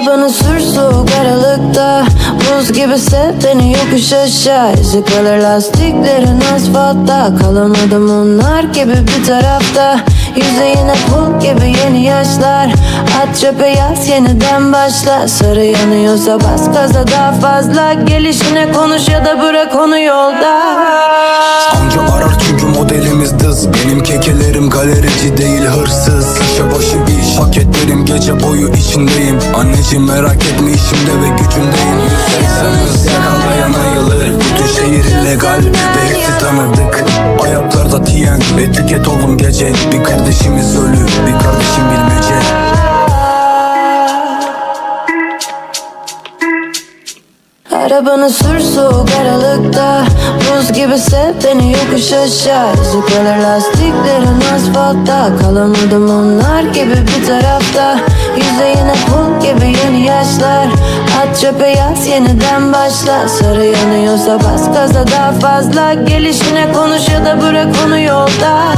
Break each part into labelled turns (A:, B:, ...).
A: Arabanın sür soğuk aralıkta. Buz gibi sev beni yokuş aşağı. Yüzü kalır lastiklerin asfaltta. Kalamadım onlar gibi bir tarafta. Yüzü yine pul gibi yeni yaşlar. At çöpe yaz yeniden başla. Sarı yanıyorsa bas gaza daha fazla. Gelişine konuş ya da bırak onu yolda.
B: Paketlerim gece boyu içindeyim. Anneciğim merak etme işimde ve gücümdeyim 180 hız yakalayan ayılır Bütün şehir illegal ve hepsi tanıdık Ayaklarda tiyen etiket oldum gece. Bir kardeşimiz ölü
A: Arabanı sür soğuk aralıkta. Buz gibi sev beni yokuş aşağı. İzi kalır lastiklerin asfaltta. Kalamadım onlar gibi bir tarafta. Yüzeyine pul gibi yeni yaşlar. At çöpe yaz yeniden başla. Sarı yanıyorsa bas gaza daha fazla. Gelişine konuş ya da bırak onu yolda.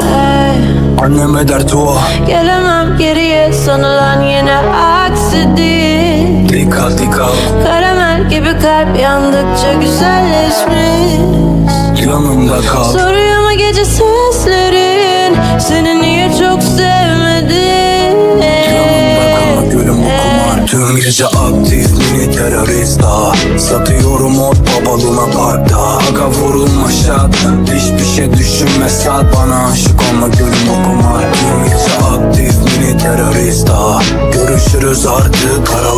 A: Hey.
B: Anneme der tuva
A: Gelemem geriye sanılan yine kalp yandıkça güzelleşmiş.
B: Yanımda kal.
A: Soruyor mu gece seslerin Seni niye çok sevmedim
B: Yanımda kal gülüm okuma Tüm gece aktif mini terörist ah. Satıyorum ot babalığına parkta. Aga vurulma şat Hiçbir şey düşünme saat Bana aşık olma gülüm okuma Tüm gece aktif mini terörist ah. Görüşürüz artık aralıkta